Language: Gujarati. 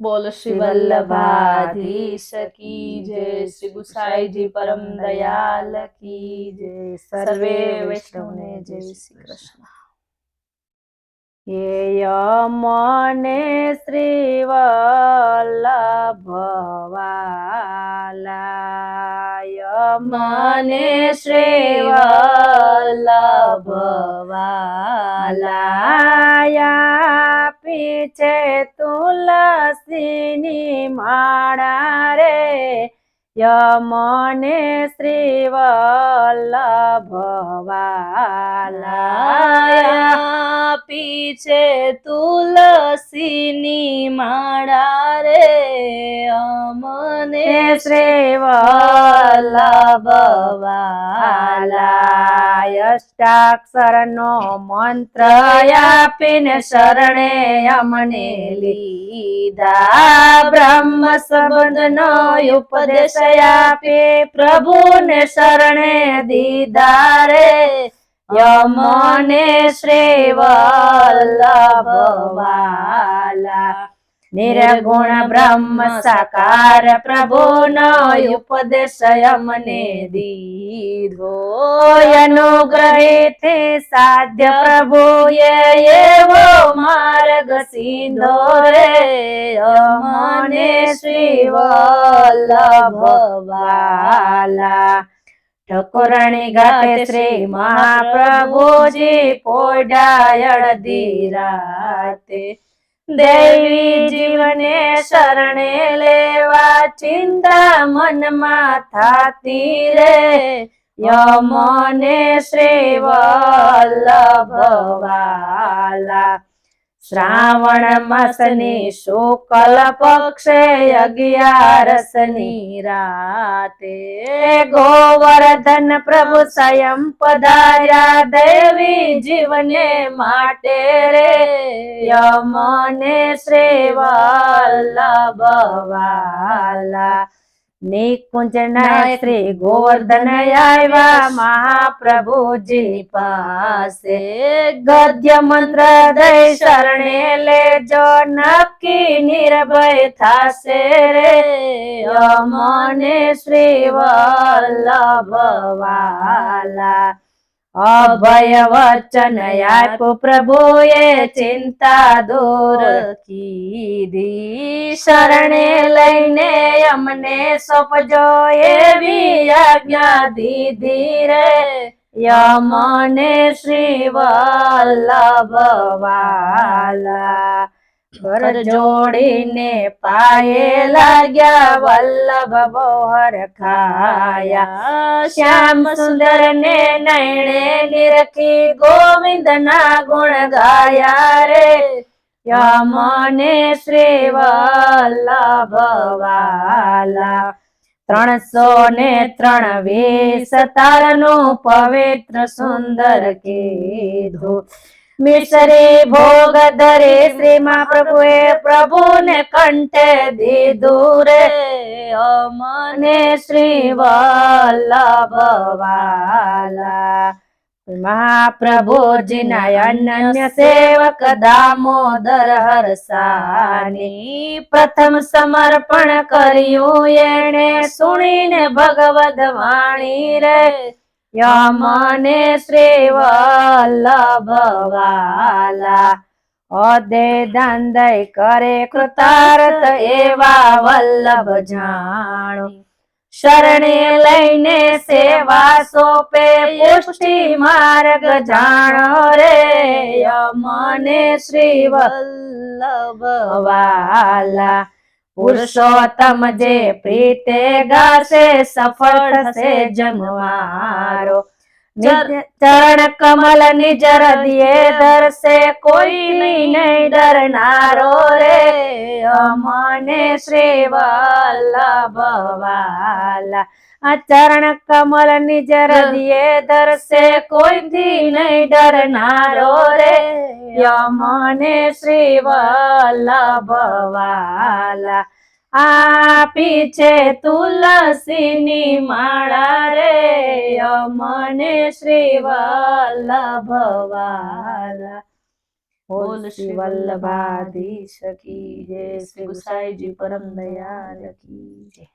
બોલ શ્રી વલ્લભાધીશ કી જય શ્રી ગુસાઈજી પરમ દયાલ કી જય. સર્વે વૈષ્ણવને જય શ્રી કૃષ્ણ. હે યમને શ્રી વલ્લભવાલા મને શ્રી વલ્લભવાલા પીછે તુલસીની માળા રે યમને શ્રી વલ્લભવાલા પીછે તુલસીની માળા રે હે શ્રી વલ્લભવાલા અષ્ટાક્ષરનો મંત્ર આપીને શરણે અમને લીધા. બ્રહ્મ સંબંધનો ઉપદેશ આપે પ્રભુને શરણે દીધા રે. યમને શ્રી વલ્લભવાલા નિર્ગુણ બ્રહ્મ સાકાર પ્રભુનો ઉપદેશ અમને દીધો અનુગ્રહથી સાધ્ય પ્રભુએ એવો માર્ગ સીધો રે. અમને શ્રી વલ્લભવાલા ઠકોરણી ગાતે શ્રી મહાપ્રભુજી પોડાયળ ધીરાતે દેવી જીવને શરણે લેવા ચિંતા મનમાં થાતી રે. યમને શ્રી વલ્લભવાલા. શ્રાવણ માસની શુકલ પક્ષે અગિયારસની રાતે ગોવર્ધન પ્રભુ સ્વયં પધાર્યા દેવી જીવને માટે રે. યમને શ્રી વલ્લભવાલા નિકુંજના શ્રી ગોવર્ધન આવ્યા મહાપ્રભુજી પાસે. ગદ્ય મંત્ર દઈ શરણે લેજો નક્કી નિર્ભય થાશે રે. અમને શ્રી વલ્લભવાલા. અભય વચન આપ પ્રભુએ ચિંતા દૂર કીધી. શરણે લઈને અમને સોપજો એવી આજ્ઞા દીધી રે. યમને શ્રી વલ્લભવાલા. ઘર જોડીને પાયે લાગ્યા વલ્લભ બોહર ખાયા. શ્યામ સુંદર ને નૈણે નિરખી ગોવિંદ ના ગુણ ગાયા રે. યમને શ્રી વલ્લભવાલા. ત્રણસો ને ત્રણ વીસ તારનું પવિત્ર સુંદર કીધું. મિશ્રી ભોગ ધરે શ્રી મહાપ્રભુએ પ્રભુને કંઠે દીધું રે. અમને શ્રી વલ્લભવાલા મહાપ્રભુજીના અનન્ય સેવક દામોદર હરસાની પ્રથમ સમર્પણ કર્યું એણે. સુણીને ભગવદ વાણી રે. શ્રી વલ્લભવાલા અદે દાંદય કરે કૃતાર્થ એવા વલ્લભ જાણો. શરણે લઈને સેવા સોપે પુષ્ટિ માર્ગ જાણો રે. યમને શ્રી વલ્લભવાલા પુરુષોત્તમ જે પ્રીતે ગાશે સફળ થશે જમવારો. ચરણ કમલ નિજ હૃદયે ધરશે. કોઈ નહીં ડરનારો રે. અમને શ્રી વલ્લભવાલા આ ચરણ કમલ નિજ હૃદયે ધરશે. કોઈથી નહીં ડરનારો રે. યમને શ્રી વલ્લભવાલા આપી છે તુલસીની માળા રે અમને શ્રી વલ્લભવાલા બોલ શ્રી વલ્લભાધીશ કી જય શ્રી ગુસાઈજી પરમ દયાલ કી જય.